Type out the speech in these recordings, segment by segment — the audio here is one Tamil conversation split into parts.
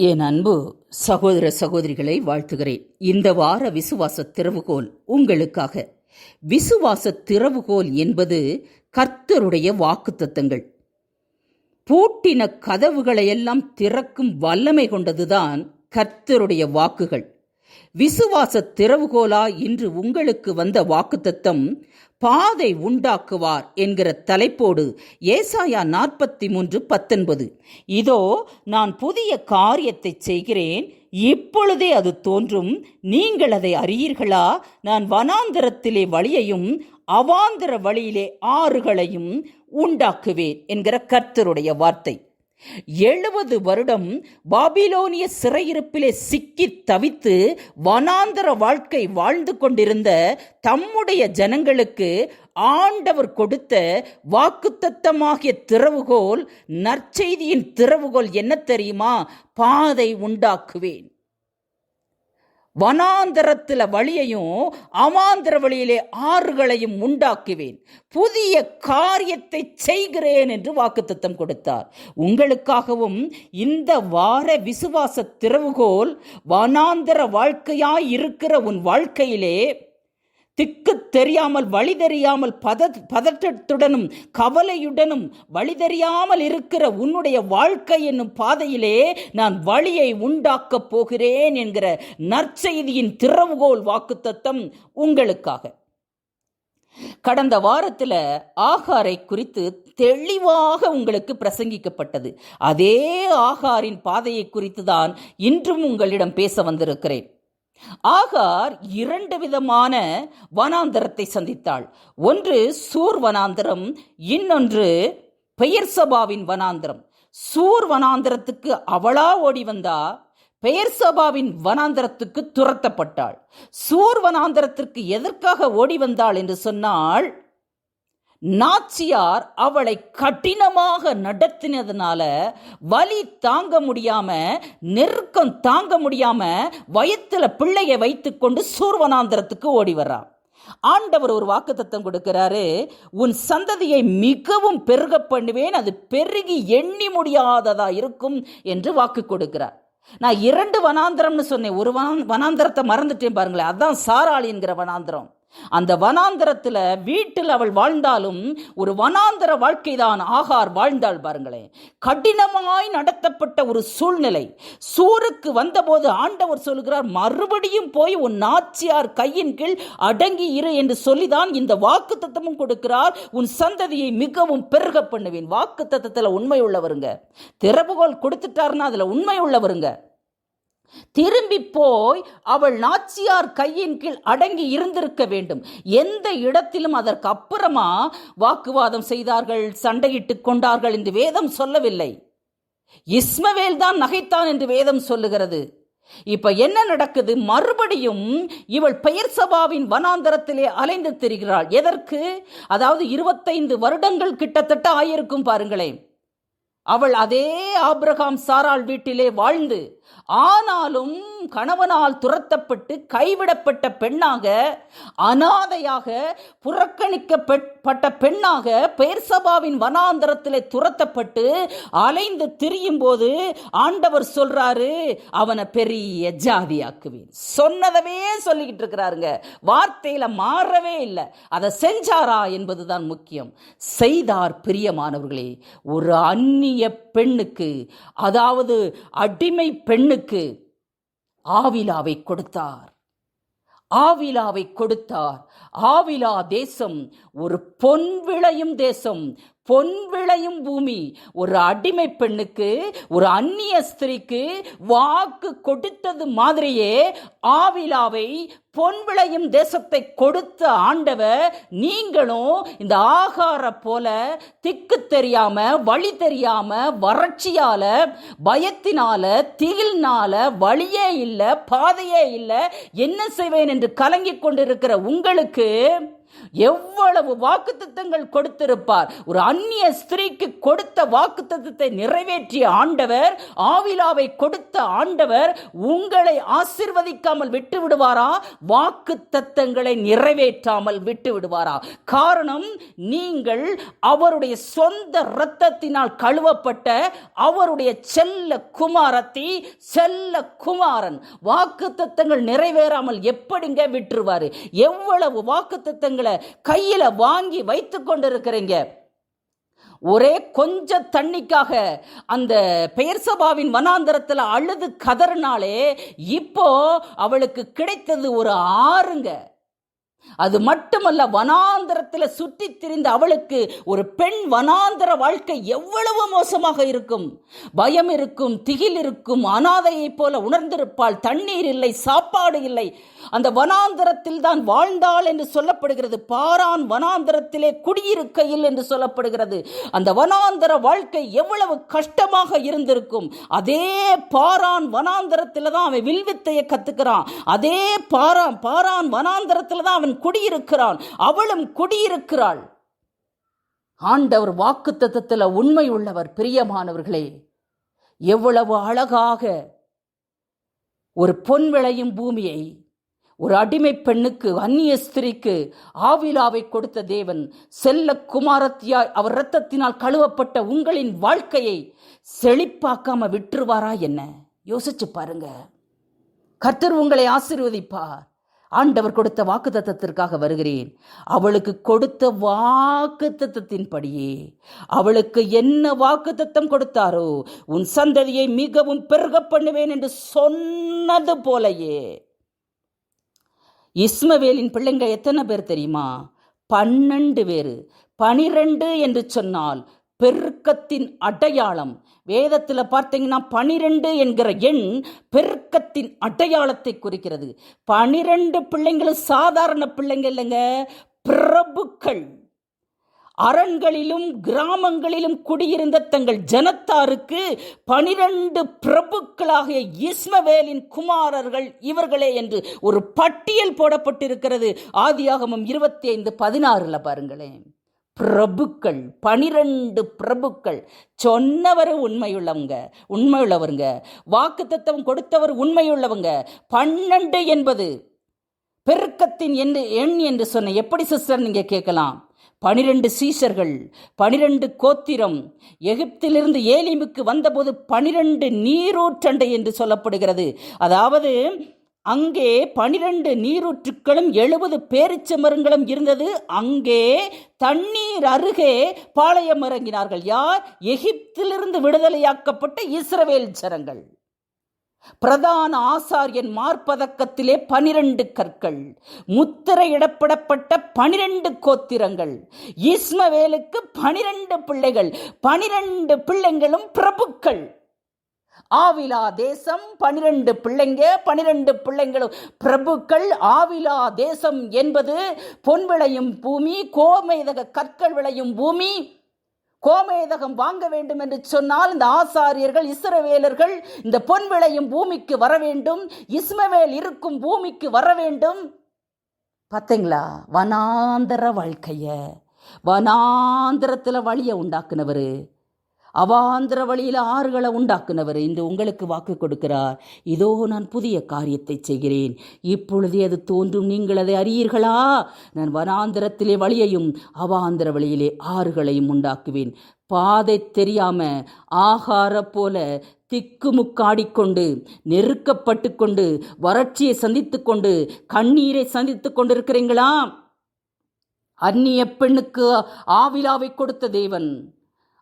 என் அன்பு சகோதர சகோதரிகளை வாழ்த்துகிறேன். இந்த வார விசுவாச திறவுகோல் உங்களுக்காக. விசுவாச திறவுகோல் என்பது கர்த்தருடைய வாக்குத்தத்தங்கள். பூட்டின கதவுகளையெல்லாம் திறக்கும் வல்லமை கொண்டதுதான் கர்த்தருடைய வாக்குகள். விசுவாச திறவுகோலா இன்று உங்களுக்கு வந்த வாக்குத்தத்தம் பாதை உண்டாக்குவார் என்கிற தலைப்போடு ஏசாயா நாற்பத்தி மூன்று பத்தொன்பது. இதோ நான் புதிய காரியத்தை செய்கிறேன் இப்பொழுதே அது தோன்றும் நீங்கள் அதை அறியீர்களா? நான் வனாந்தரத்திலே வழியையும் அவாந்தர வழியிலே ஆறுகளையும் உண்டாக்குவேன் என்கிற கர்த்தருடைய வார்த்தை. எழுபது வருடம் பாபிலோனிய சிறையிருப்பிலே சிக்கி தவித்து வனாந்தர வாழ்க்கை வாழ்ந்து கொண்டிருந்த தம்முடைய ஜனங்களுக்கு ஆண்டவர் கொடுத்த வாக்குத்தத்தமாகிய திறவுகோல் நற்செய்தியின் திறவுகோல் என்ன தெரியுமா? பாதை உண்டாக்குவேன். வனாந்தரத்தில் வழியையும் அமாந்திர வழியிலே ஆறுகளையும் உண்டாக்குவேன். புதிய காரியத்தை செய்கிறேன் என்று வாக்குத்தத்தம் கொடுத்தார். உங்களுக்காகவும் இந்த வார விசுவாச திறவுகோல் வனாந்தர வாழ்க்கையாய் இருக்கிற உன் வாழ்க்கையிலே திக்கு தெரியாமல் வழி தெரியாமல் பத பதற்றத்துடனும் கவலையுடனும் வழி தெரியாமல் இருக்கிற உன்னுடைய வாழ்க்கை என்னும் பாதையிலே நான் வழியை உண்டாக்கப் போகிறேன் என்கிற நற்செய்தியின் திறவுகோல் வாக்குத்தத்தம் உங்களுக்காக. கடந்த வாரத்தில் ஆகாரை குறித்து தெளிவாக உங்களுக்கு பிரசங்கிக்கப்பட்டது. அதே ஆகாரின் பாதையை குறித்து தான் இன்றும் உங்களிடம் பேச வந்திருக்கிறேன். ஆகார் இரண்டு விதமான வனாந்தரத்தை சந்தித்தாள். ஒன்று சூர் வனாந்தரம் இன்னொன்று பெயர் சபாவின் வனாந்தரம். சூர் வனாந்தரத்துக்கு அவளா ஓடி வந்தா பெயர் சபாவின் வனாந்தரத்துக்கு துரத்தப்பட்டாள். சூர் வனாந்தரத்திற்கு எதற்காக ஓடி வந்தாள் என்று சொன்னால் நாச்சியார் அவளை கடினமாக நடத்தினதுனால வலி தாங்க முடியாம நெருக்கம் தாங்க முடியாம வயத்துல பிள்ளையை வைத்துக்கொண்டு சூர்வனாந்திரத்துக்கு ஓடி வர்றா ஆண்டவர் ஒரு வாக்குத்தத்தம் கொடுக்கிறாரு உன் சந்ததியை மிகவும் பெருக பண்ணுவேன் அது பெருகி எண்ணி முடியாததா இருக்கும் என்று வாக்கு கொடுக்கிறார். நான் இரண்டு வனாந்திரம்னு சொன்னேன் ஒரு வனாந்திரத்தை மறந்துட்டேன் பாருங்களேன் அதான் சாராளி என்கிற வனாந்திரம். அந்த வனாந்தரத்தில் வீட்டில் அவள் வாழ்ந்தாலும் ஒரு வனாந்தர வாழ்க்கை தான் ஆகார் வாழ்ந்தாள் பாருங்களேன். கடினமாய் நடத்தப்பட்ட ஒரு சூழ்நிலை. சூருக்கு வந்தபோது ஆண்டவர் சொல்கிறார் மறுபடியும் போய் உன் நாச்சியார் கையின் கீழ் அடங்கி இரு என்று சொல்லிதான் இந்த வாக்கு தத்துவமும் கொடுக்கிறார். உன் சந்ததியை மிகவும் பெருக பண்ணுவேன். வாக்கு தத்துவத்தில் உண்மை உள்ளவருங்க. திறவுகோல் கொடுத்துட்டாருன்னா அதில் உண்மை உள்ளவருங்க. திரும்பி போய் அவள் நாச்சியார் கையின் கீழ் அடங்கி இருந்திருக்க வேண்டும். எந்த இடத்திலும் அதற்கு அப்புறமா வாக்குவாதம் செய்தார்கள் சண்டையிட்டுக் கொண்டார்கள் என்று வேதம் சொல்லவில்லை. இஸ்மவேல் தான் நகைத்தான் என்று வேதம் சொல்லுகிறது. இப்ப என்ன நடக்குது? மறுபடியும் இவள் பெயர் சபாவின் வனாந்தரத்திலே அலைந்து திரிகிறாள். எதற்கு? அதாவது இருபத்தைந்து வருடங்கள் கிட்டத்தட்ட ஆயிருக்கும் பாருங்களேன். அவள் அதே ஆப்ரகாம் சாராள் வீட்டிலே வாழ்ந்து ஆனாலும் கணவனால் துரத்தப்பட்டு கைவிடப்பட்ட பெண்ணாக அனாதையாக புறக்கணிக்கப்பட்ட பெண்ணாக பெயர்சபாவின் வனாந்தரத்தில் துரத்தப்பட்டு அலைந்து திரியும் போது ஆண்டவர் சொல்றாரு அவனை பெரிய ஜாதியாக்குவேன். சொன்னதவே சொல்லிக்கிட்டு இருக்கிறாருங்க. வார்த்தையில மாறவே இல்லை. அதை செஞ்சாரா என்பதுதான் முக்கியம். செய்தார் பிரியமானவர்களே ஒரு அந்நிய பெண்ணுக்கு அதாவது அடிமை பெண்ணுக்கு ஆவிலாவை கொடுத்தார். ஆவிலாவை கொடுத்தார். ஆவிலா தேசம் ஒரு பொன் விளையும் தேசம். பொன் விளையும் பூமி. ஒரு அடிமை பெண்ணுக்கு ஒரு அந்நிய ஸ்திரீக்கு வாக்கு கொடுத்தது மாதிரியே ஆவிலாவை பொன் விளையும் தேசத்தை கொடுத்த ஆண்டவர் நீங்களும் இந்த ஆகார போல திக்கு தெரியாம வழி தெரியாம வறட்சியால பயத்தினால திகில்னால வழியே இல்லை பாதையே இல்லை என்ன செய்வேன் என்று கலங்கி கொண்டிருக்கிற உங்களுக்கு எவ்வளவு வாக்குத்தத்தங்கள் கொடுத்திருப்பார். ஒரு அந்நிய ஸ்திரீக்கு கொடுத்த வாக்குத்தத்தை நிறைவேற்றிய ஆண்டவர் ஆவிலாவை கொடுத்த ஆண்டவர் உங்களை ஆசிர்வதிக்காமல் விட்டு விடுவாரா வாக்குத்தத்தங்களை நிறைவேற்றாமல் விட்டு விடுவாரா காரணம் நீங்கள் அவருடைய சொந்த இரத்தத்தினால் கழுவப்பட்ட அவருடைய செல்ல குமாரத்தி செல்ல குமாரன். வாக்குத்தத்தங்கள் நிறைவேறாமல் எப்படிங்க விட்டுருவாரு? எவ்வளவு வாக்குத்தத்தங்களை கையில வாங்கி வைத்து கொண்டிருக்கிறீங்க. ஒரே கொஞ்ச தண்ணிக்காக அந்த பெயர் சபாவின் வனாந்தரத்தில் அழுது கதறினாலே இப்போ அவளுக்கு கிடைத்தது ஒரு ஆறுங்க. அது மட்டுமல்ல வனாந்தரத்தில் சுற்றித் திரிந்த அவளுக்கு ஒரு பெண் வனாந்தர வாழ்க்கை எவ்வளவு மோசமாக இருக்கும். பயம் இருக்கும் திகில் இருக்கும் அனாதையைப் போல உணர்ந்திருப்பாள் தண்ணீர் இல்லை சாப்பாடு இல்லை. அந்த வனாந்தரத்தில் தான் வாழ்ந்தாள் என்று சொல்லப்படுகிறது. பாரான் வனாந்தரத்திலே குடியிருக்கையில் என்று சொல்லப்படுகிறது. அந்த வனாந்தர வாழ்க்கை எவ்வளவு கஷ்டமாக இருந்திருக்கும். அதே பாரான் வனாந்தரத்தில் தான் அவன் வில்வித்தையை கத்துக்கிறான். அதே பாரான் பாரான் வனாந்தரத்தில் தான் அவன் குடியிருக்கிறான். அவளும் குடியிருக்கிறாள். ஆண்டவர் வாக்கு தத்தத்தில் உண்மை உள்ளவர் பிரியமானவர்களே. எவ்வளவு அழகாக ஒரு பொன் விளையும் பூமியை ஒரு அடிமை பெண்ணுக்கு அந்நிய ஸ்திரீக்கு ஆவிலாவை கொடுத்த தேவன் செல்ல குமாரத்தியாய் அவர் இரத்தத்தினால் கழுவப்பட்ட உங்களின் வாழ்க்கையை செழிப்பாக்காம விட்டுருவாரா என்ன? யோசிச்சு பாருங்க. கர்த்தர் உங்களை ஆசீர்வதிப்பார். ஆண்டவர் கொடுத்த வாக்கு தத்தத்திற்காக வருகிறேன். அவளுக்கு கொடுத்த வாக்கு தத்தத்தின்படியே அவளுக்கு என்ன வாக்கு தத்தம் கொடுத்தாரோ உன் சந்ததியை மிகவும் பெருக பண்ணுவேன் என்று சொன்னது போலயே. இஸ்மவேலின் பிள்ளைங்க எத்தனை பேர் தெரியுமா? பன்னெண்டு பேர். பனிரெண்டு என்று சொன்னால் பெருக்கத்தின் அடையாளம். வேதத்தில் பார்த்தீங்கன்னா பனிரெண்டு என்கிற எண் பெருக்கத்தின் அடையாளத்தை குறிக்கிறது. பனிரெண்டு பிள்ளைங்களும் சாதாரண பிள்ளைங்க இல்லைங்க பிரபுக்கள். அரண்களிலும் கிராமங்களிலும் குடியிருந்த தங்கள் ஜனத்தாருக்கு பனிரெண்டு பிரபுக்களாகிய இஸ்மவேலின் குமாரர்கள் இவர்களே என்று ஒரு பட்டியல் போடப்பட்டிருக்கிறது. ஆதியாகமம் இருபத்தி ஐந்து பதினாறுல பாருங்களேன். பிரபுக்கள் பனிரெண்டு பிரபுக்கள். சொன்னவர் உண்மையுள்ளவங்க உண்மையுள்ளவருங்க. வாக்கு தத்துவம் கொடுத்தவர் உண்மையுள்ளவங்க. பன்னெண்டு என்பது பெருக்கத்தின் என்று எண் என்று சொன்ன எப்படி சிஸ்டர் நீங்கள் கேட்கலாம்? பனிரெண்டு சீசர்கள் பனிரெண்டு கோத்திரம். எகிப்திலிருந்து ஏலிமுக்கு வந்தபோது பனிரெண்டு நீரூற்றண்டை என்று சொல்லப்படுகிறது. அதாவது அங்கே பனிரெண்டு நீரூற்றுக்களும் எழுபது பேரிச்ச மரங்களும் இருந்தது. அங்கே தண்ணீர் அருகே பாளையம் இறங்கினார்கள். யார்? எகிப்திலிருந்து விடுதலையாக்கப்பட்ட இஸ்ரவேல் சரங்கள் பிரதான ஆசாரியன் மார்பதக்கத்திலே பனிரெண்டு கற்கள் முத்திரையிடப்படப்பட்ட பனிரெண்டு கோத்திரங்கள் இஸ்மவேலுக்கு பனிரெண்டு பிள்ளைகள் பனிரெண்டு பிள்ளைங்களும் பிரபுக்கள். ஆவிலா தேசம் பனிரெண்டு பிள்ளைங்க பனிரெண்டு பிள்ளைங்களும் பிரபுக்கள். ஆவிலா தேசம் என்பது பொன் விளையும் பூமி கோமேதக கற்கள் விளையும் பூமி. கோமேதகம் வாங்க வேண்டும் என்று சொன்னால் இந்த ஆசாரியர்கள் இஸ்ரவேலர்கள் இந்த பொன் விளையும் பூமிக்கு வர வேண்டும் இஸ்மவேல் இருக்கும் பூமிக்கு வர வேண்டும். பார்த்தீங்களா வனாந்தர வாழ்க்கைய வனாந்திரத்தில் வழியை உண்டாக்குனவர். அவாந்திர வழியில் ஆறுகளை உண்டாக்குனவர் இன்று உங்களுக்கு வாக்கு கொடுக்கிறார். இதோ நான் புதிய காரியத்தை செய்கிறேன். இப்பொழுதே அது தோன்றும். நீங்கள் அதை அறியீர்களா? நான் வனாந்திரத்திலே வழியையும் அவாந்திர வழியிலே ஆறுகளையும் உண்டாக்குவேன். பாதை தெரியாம ஆகார போல திக்குமுக்காடிக்கொண்டு நெருக்கப்பட்டு கொண்டு வறட்சியை சந்தித்து கொண்டு கண்ணீரை சந்தித்து கொண்டிருக்கிறீங்களா? அந்நிய பெண்ணுக்கு ஆவிலாவை கொடுத்த தேவன்.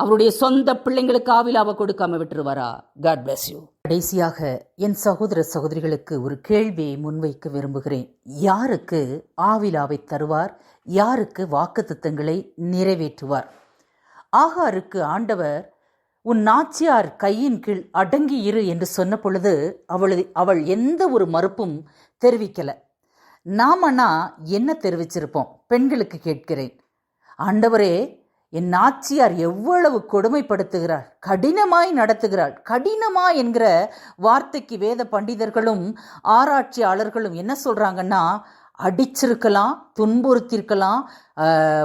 அவருடைய சொந்த பிள்ளைங்களுக்கு ஆவிலாவை கொடுக்காம விட்டுருவாரா? காட் பிளஸ் யூ கடைசியாக என் சகோதர சகோதரிகளுக்கு ஒரு கேள்வியை முன்வைக்க விரும்புகிறேன். யாருக்கு ஆவிலாவை தருவார்? யாருக்கு வாக்குத்தத்தங்களை நிறைவேற்றுவார்? ஆகாருக்கு ஆண்டவர் உன் நாச்சியார் கையின் கீழ் அடங்கி இரு என்று சொன்ன பொழுது அவளது அவள் எந்த ஒரு மறுப்பும் தெரிவிக்கல. நாமனா என்ன தெரிவிச்சிருப்போம்? பெண்களுக்கு கேட்கிறேன். ஆண்டவரே என் நாச்சியார் எவ்வளவு கொடுமைப்படுத்துகிறார் கடினமாய் நடத்துகிறாள் கடினமா என்கிற வார்த்தைக்கு வேத பண்டிதர்களும் ஆராய்ச்சியாளர்களும் என்ன சொல்றாங்கன்னா அடிச்சிருக்கலாம் துன்புறுத்திருக்கலாம்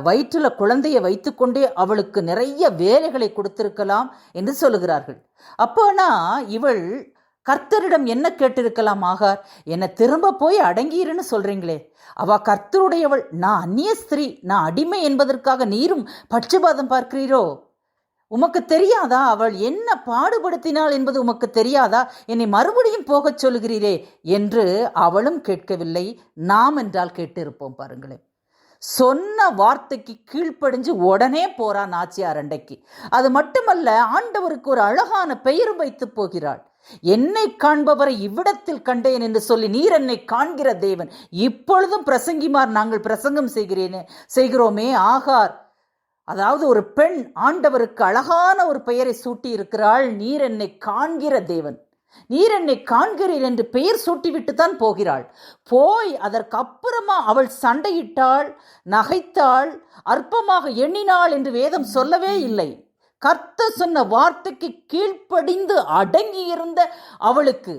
வயிற்றில் குழந்தையை வைத்துக்கொண்டே அவளுக்கு நிறைய வேலைகளை கொடுத்திருக்கலாம் என்று சொல்லுகிறார்கள். அப்போனா இவள் கர்த்தரிடம் என்ன கேட்டிருக்கலாம் ஆகார்? என்னை திரும்ப போய் அடங்கியிருன்னு சொல்றீங்களே. அவ கர்த்தருடையவள். நான் அந்நிய ஸ்திரீ. நான் அடிமை என்பதற்காக நீரும் பட்சபாதம் பார்க்கிறீரோ? உமக்கு தெரியாதா? அவள் என்ன பாடுபடுத்தினாள் என்பது உமக்கு தெரியாதா? என்னை மறுபடியும் போகச் சொல்கிறீரே என்று அவளும் கேட்கவில்லை. நாம் என்றால் கேட்டிருப்போம் பாருங்களேன். சொன்ன வார்த்தைக்கு கீழ்ப்படிஞ்சு உடனே போறான் நாச்சியார் அண்டைக்கு. அது மட்டுமல்ல ஆண்டவருக்கு ஒரு அழகான பெயரும் வைத்து போகிறாள். என்னை காண்பவரை இவ்விடத்தில் கண்டேன் என்று சொல்லி நீர் என்னை காண்கிற தேவன். இப்பொழுதும் பிரசங்கிமார் நாங்கள் பிரசங்கம் செய்கிறேனே செய்கிறோமே ஆகார். அதாவது ஒரு பெண் ஆண்டவருக்கு அழகான ஒரு பெயரை சூட்டி இருக்கிறாள் நீர் என்னை காண்கிற தேவன். நீர் என்னை காண்கிறீர் என்று பெயர் சூட்டிவிட்டு தான் போகிறாள். போய் அதற்கப்புறமா அவள் சண்டையிட்டாள் நகைத்தாள் அற்பமாக எண்ணினாள் என்று வேதம் சொல்லவே இல்லை. கர்த்தர் சொன்ன வார்த்தைக்கு கீழ்ப்படிந்து அடங்கியிருந்த அவளுக்கு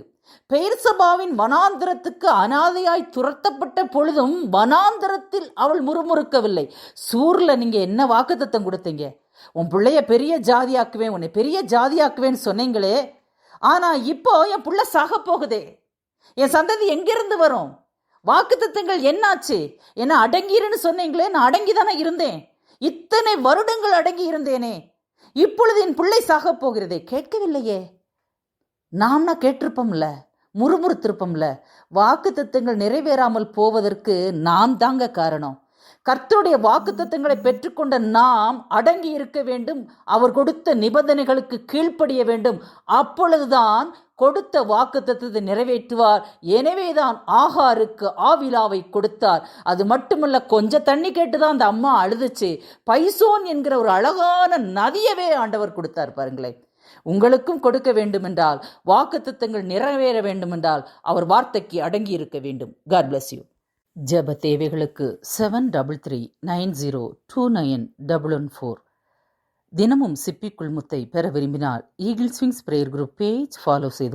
பெயர்சபாவின் வனாந்திரத்துக்கு அனாதையாய் துரத்தப்பட்ட பொழுதும் வனாந்திரத்தில் அவள் முறுமுறுக்கவில்லை. சூரில் நீங்கள் என்ன வாக்குத்தத்தம் கொடுத்தீங்க? உன் பிள்ளைய பெரிய ஜாதியாக்குவேன் உன்னை பெரிய ஜாதியாக்குவேன்னு சொன்னீங்களே. ஆனால் இப்போ என் புள்ள சாக போகுதே. என் சந்ததி எங்கிருந்து வரும்? வாக்குத்தத்தங்கள் என்னாச்சு? என்ன அடங்கிருன்னு சொன்னீங்களே நான் அடங்கி தானே இருந்தேன். இத்தனை வருடங்கள் அடங்கி இருந்தேனே இப்பொழுது என் பிள்ளை சாகப் போகிறதே. கேட்கவில்லையே. நாம்னா கேட்டிருப்போம்ல முறுமுறுத்திருப்போம்ல. வாக்கு தத்துவங்கள் நிறைவேறாமல் போவதற்கு நாம் தாங்க காரணம். கர்த்தருடைய வாக்கு தத்துவங்களை பெற்றுக்கொண்ட நாம் அடங்கி இருக்க வேண்டும். அவர் கொடுத்த நிபந்தனைகளுக்கு கீழ்ப்படிய வேண்டும். அப்பொழுதுதான் கொடுத்த வாக்கு தத்துவத்தை நிறைவேற்றுவார். எனவேதான் ஆகாருக்கு ஆவிலாவை கொடுத்தார். அது மட்டுமல்ல கொஞ்சம் தண்ணி கேட்டுதான் அந்த அம்மா அழுதுச்சு. பைசோன் என்கிற ஒரு அழகான நதியவே ஆண்டவர் கொடுத்தார் பாருங்களேன். உங்களுக்கும் கொடுக்க வேண்டுமென்றால் வாக்குத்தத்தங்கள் நிறைவேற வேண்டுமென்றால் அவர் வார்த்தைக்கு அடங்கி இருக்க வேண்டும். காட் பிளஸ் யூ ஜப தேவைகளுக்கு seven double three nine zero two nine double one four தினமும் சிப்பிக்குள் முத்தை பெற விரும்பினால் eagle swings prayer group page follow செய்து